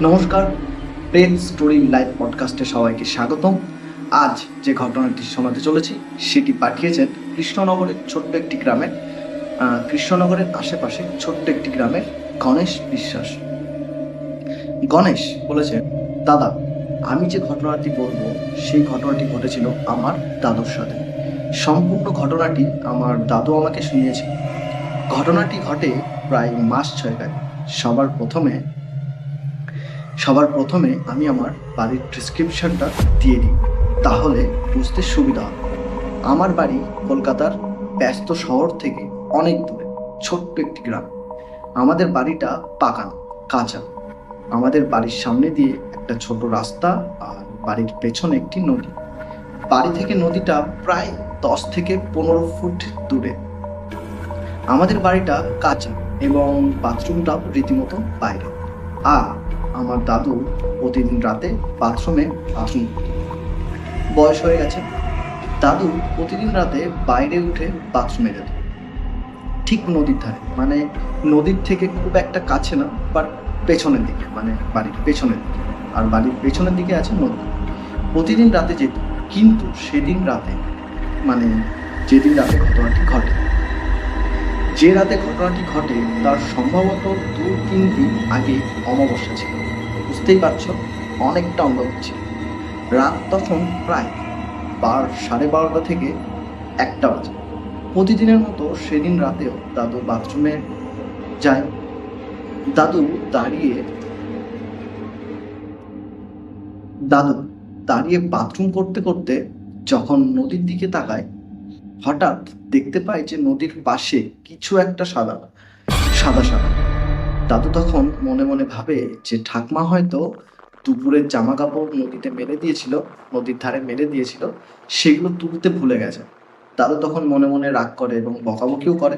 নমস্কার, প্রেম story live পডকাস্টে সবাইকে স্বাগতম। আজ যে ঘটনাটি শোনাতে চলেছি, সেটি পাঠিয়েছেন কৃষ্ণনগরের ছোট্ট একটি গ্রামের কৃষ্ণনগরের আশেপাশে ছোট্ট একটি গ্রামের গণেশ বিশ্বাস। গণেশ বলেছে দাদা, আমি যে ঘটনাটি বলব, সেই ঘটনাটি ঘটেছিল আমার দাদুর সাথে। সম্পূর্ণ ঘটনাটি আমার দাদু আমাকে শুনিয়েছে। ঘটনাটি ঘটে প্রায় মাস ছয়েক আগে সবার প্রথমে সবার প্রথমে আমি আমার বাড়ির প্রেসক্রিপশনটা দিয়ে দিই, তাহলে বুঝতে সুবিধা হবে। আমার বাড়ি কলকাতার ব্যস্ত শহর থেকে অনেক দূরে, ছোট্ট একটি গ্রাম। আমাদের বাড়িটা পাকা কাঁচা। আমাদের বাড়ির সামনে দিয়ে একটা ছোট রাস্তা আর বাড়ির পেছনে একটি নদী। বাড়ি থেকে নদীটা প্রায় দশ থেকে পনেরো ফুট দূরে। আমাদের বাড়িটা কাঁচা এবং বাথরুমটাও রীতিমতো বাইরে। আর আমার দাদু প্রতিদিন রাতে বাথরুমে করত। বয়স হয়ে গেছে। দাদু প্রতিদিন রাতে বাইরে উঠে বাথরুমে যেত। ঠিক নদীর ধারে। মানে নদীর থেকে খুব একটা কাছে না বাট পেছনের দিকে মানে বাড়ির পেছনের দিকে। আর বাড়ির পেছনের দিকে আছে নদী। প্রতিদিন রাতে যেত। কিন্তু সেদিন রাতে মানে যেদিন রাতে ঘটনাটি ঘটে যে রাতে ঘটনাটি ঘটে, তার সম্ভবত দু তিন দিন আগে অমাবস্যা ছিল। বুঝতেই পারছ, অনেকটা অন্ধকার ছিল। রাত তখন প্রায় বার, সাড়ে বারোটা থেকে একটা বাজে। প্রতিদিনের মতো সেদিন রাতেও দাদু বাথরুমে যায়। দাদু দাঁড়িয়ে দাদু দাঁড়িয়ে বাথরুম করতে করতে যখন নদীর দিকে তাকায় হঠাৎ দেখতে পায় যে নদীর পাশে কিছু একটা সাদা সাদা সাদা। দাদু তখন মনে মনে ভাবে যে ঠাকমা হয়তো দুপুরের জামা কাপড় নদীতে মেলে দিয়েছিল, নদীর ধারে মেলে দিয়েছিল, সেগুলো তুলতে ভুলে গেছে। দাদু তখন মনে মনে রাগ করে এবং বকাবকিও করে।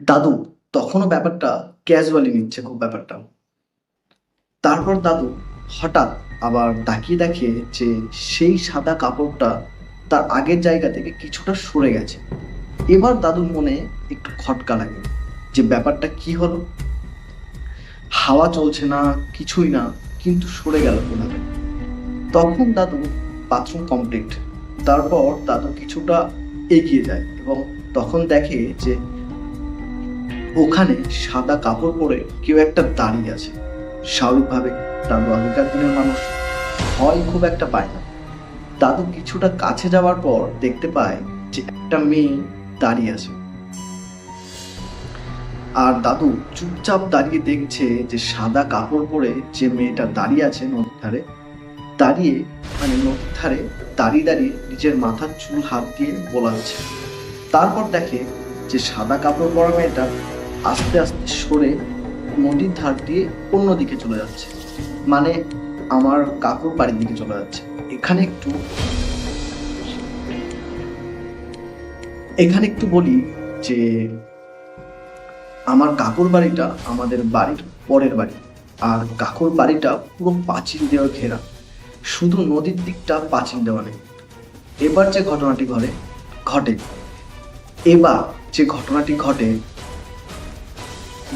দাদু, তখনও ব্যাপারটা ক্যাজুয়ালি নিচ্ছে খুব ব্যাপারটা। তারপর দাদু হঠাৎ আবার তাকিয়ে দেখে যে সেই সাদা কাপড়টা তার আগের জায়গা থেকে কিছুটা সরে গেছে। এবার দাদুর মনে একটু খটকা লাগে যে ব্যাপারটা কি হলো? হাওয়া চলছে না, কিছুই না, কিন্তু সরে গেল কোথাতে তখন দাদু বাথরুম কমপ্লিট তারপর দাদু কিছুটা এগিয়ে যায় এবং তখন দেখে যে ওখানে সাদা কাপড় পরে কেউ একটা দাঁড়িয়ে আছে। স্বাভাবিকভাবে দাদু আগেকার দিনের মানুষ। ভয় খুব একটা পায় না। দাদু কিছুটা কাছে যাওয়ার পর দেখতে পায় যে একটা মেয়ে দাঁড়িয়ে আছে। আর দাদু চুপচাপ দাঁড়িয়ে দেখছে যে সাদা কাপড় পরে যে মেয়েটা দাঁড়িয়ে আছে নদীর ধারে, দাঁড়িয়ে মানে নদীর ধারে দাঁড়িয়ে দাঁড়িয়ে নিজের মাথার চুল হাত দিয়ে বোলাচ্ছে তারপর দেখে যে সাদা কাপড় পরা মেয়েটা আস্তে আস্তে সরে নদীর ধার দিয়ে অন্যদিকে চলে যাচ্ছে। মানে আমার কাকুর বাড়ির দিকে চলে যাচ্ছে। এখানে একটু এখানে একটু বলি যে আমার কাকুর বাড়িটা আমাদের বাড়ির পরের বাড়ি। আর কাকুর বাড়িটা পুরো পাঁচিল দেওয়া ঘেরা। শুধু নদীর দিকটা পাঁচিল দেওয়া নেই। এবার যে ঘটনাটি ঘটে ঘটে। এবার যে ঘটনাটি ঘটে,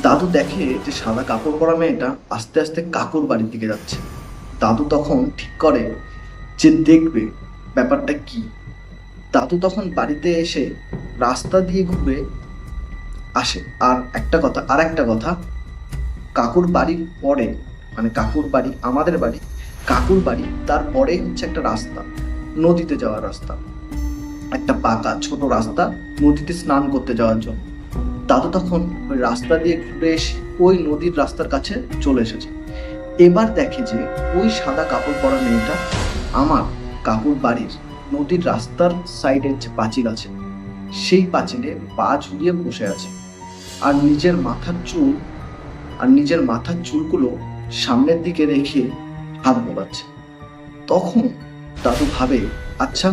দাদু দেখে যে সাদা কাপড় পরা মেয়েটা আস্তে আস্তে কাকুর বাড়ির দিকে যাচ্ছে। দাদু তখন ঠিক করে যে দেখবে ব্যাপারটা কি? দাদু তখন বাড়িতে এসে রাস্তা দিয়ে ঘুরে আসে। আর একটা কথা, আর একটা কথা, কাকুর বাড়ির পরে মানে কাকুর বাড়ি, আমাদের বাড়ি, কাকুর বাড়ি তারপরে হচ্ছে একটা রাস্তা, নদীতে যাওয়ার রাস্তা। একটা পাকা, ছোট রাস্তা, নদীতে স্নান করতে যাওয়ার জন্য। দাদু তখন ওই রাস্তা দিয়ে ঘুরে এসে ওই নদীর রাস্তার কাছে চলে এসেছে। এবার দেখে যে ওই সাদা কাপড় পরা মেয়েটা আমার কাকুর বাড়ির নদীর রাস্তার সাইডের যে পাঁচিল আছে, সেই পাঁচিলে পা ঝুলিয়ে বসে আছে। আর নিজের মাথার চুল, আর নিজের মাথার চুলগুলো সামনের দিকে রেখে হাত বোলাচ্ছে তখন দাদু ভাবে আচ্ছা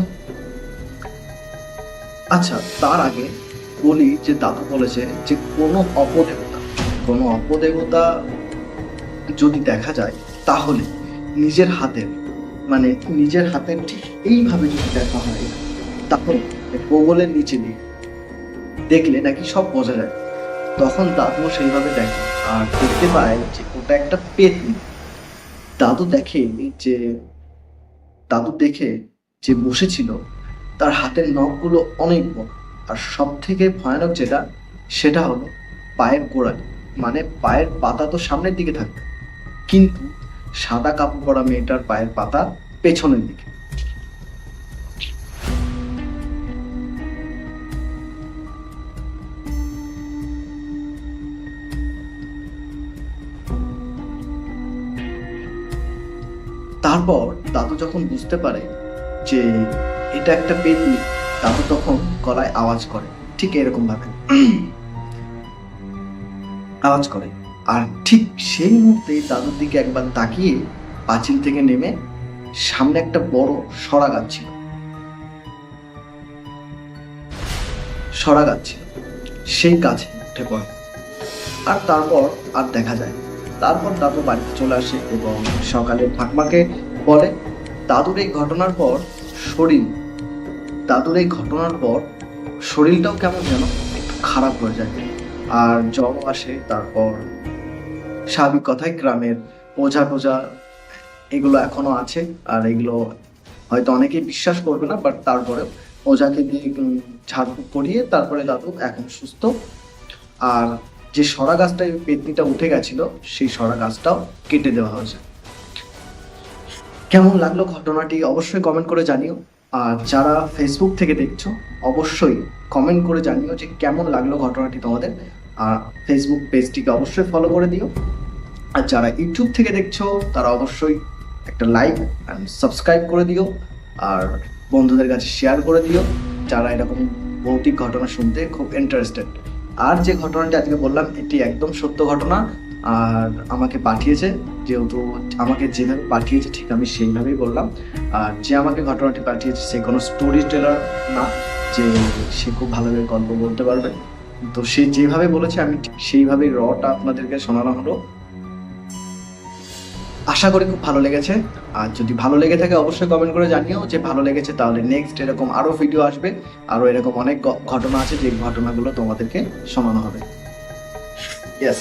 আচ্ছা তার আগে বলি যে দাদু বলেছে যে কোনো অপদেবতা কোনো অপদেবতা যদি দেখা যায়, তাহলে নিজের হাতের মানে নিজের হাতের ঠিক এইভাবে যদি দেখা হয়, তখন কোগলের নিচে দিয়ে দেখলে নাকি সব বোঝা যায়। তখন দাদু সেইভাবে দেখে। আর দেখতে পায় যে ওটা একটা পেতনি। দাদু দেখে যে, দাদু দেখে যে বসেছিল, তার হাতের নখগুলো অনেক বড়। আর সব থেকে ভয়ানক যেটা, সেটা হলো পায়ের গোড়ালি। মানে পায়ের পাতা তো সামনের দিকে থাকবে। কিন্তু সাদা কাপড় পরা মেয়েটার পায়ের পাতা পেছনের দিকে। তারপর দাদু যখন বুঝতে পারে যে এটা একটা পেতনি, দাদু তখন গলায় আওয়াজ করে। ঠিক এরকম ভাবে। আওয়াজ করে। আর ঠিক সেই মুহূর্তে দাদুর দিকে একবার তাকিয়ে পাঁচিল থেকে নেমে সামনে একটা বড় সরা গাছ ছিল। সরা গাছ ছিল। সেই গাছে উঠে পড়ে। আর তারপর আর দেখা যায় তারপর দাদু বাড়িতে চলে আসে এবং সকালে ঠাকমাকে বলে, দাদুর এই ঘটনার পর শরীর, দাদুর এই ঘটনার পর শরীরটাও কেমন যেন একটু খারাপ হয়ে যায়। আর জ্বর আসে তারপর স্বাভাবিক কথায় গ্রামের ওঝা টোঝা এগুলো এখনও আছে আর এগুলো হয়তো অনেকেই বিশ্বাস করবে না বাট তারপরে ওঝাকে দিয়ে উম, ঝাড়ফুঁক করিয়ে তারপরে দাদু এখন সুস্থ। আর যে সরা গাছটা পেতনিটা উঠে গেছিল সেই সরা গাছটাও কেটে দেওয়া হয়েছে। কেমন লাগল ঘটনাটি অবশ্যই কমেন্ট করে জানিও। আর যারা ফেসবুক থেকে দেখছ অবশ্যই কমেন্ট করে জানিও যে কেমন লাগল ঘটনাটি তোমাদের। আর ফেসবুক পেজটিকে অবশ্যই ফলো করে দিও। আর যারা ইউটিউব থেকে দেখছ, তারা অবশ্যই একটা লাইক অ্যান্ড সাবস্ক্রাইব করে দিও। আর বন্ধুদের কাছে শেয়ার করে দিও, যারা এরকম ভৌতিক ঘটনা শুনতে খুব ইন্টারেস্টেড আর যে ঘটনাটি আজকে বললাম, এটি একদম সত্য ঘটনা, আর আমাকে পাঠিয়েছে, যেহেতু আমাকে যেভাবে পাঠিয়েছে, ঠিক আমি সেইভাবেই বললাম। আর যে আমাকে ঘটনাটি পাঠিয়েছে, সে কোনো স্টোরি টেলার না, যে সে খুব ভালোভাবে গল্প বলতে পারবে। তো সে যেভাবে বলেছে, আমি সেইভাবে সেইভাবেই রটা আপনাদেরকে শোনানো হলো। আশা করি খুব ভালো লেগেছে। আর যদি ভালো লেগে থাকে, অবশ্যই কমেন্ট করে জানিও যে ভালো লেগেছে, তাহলে নেক্সট এরকম আরও ভিডিও আসবে। আরও এরকম অনেক ঘটনা আছে, যে ঘটনাগুলো তোমাদেরকে শোনানো হবে। ইয়েস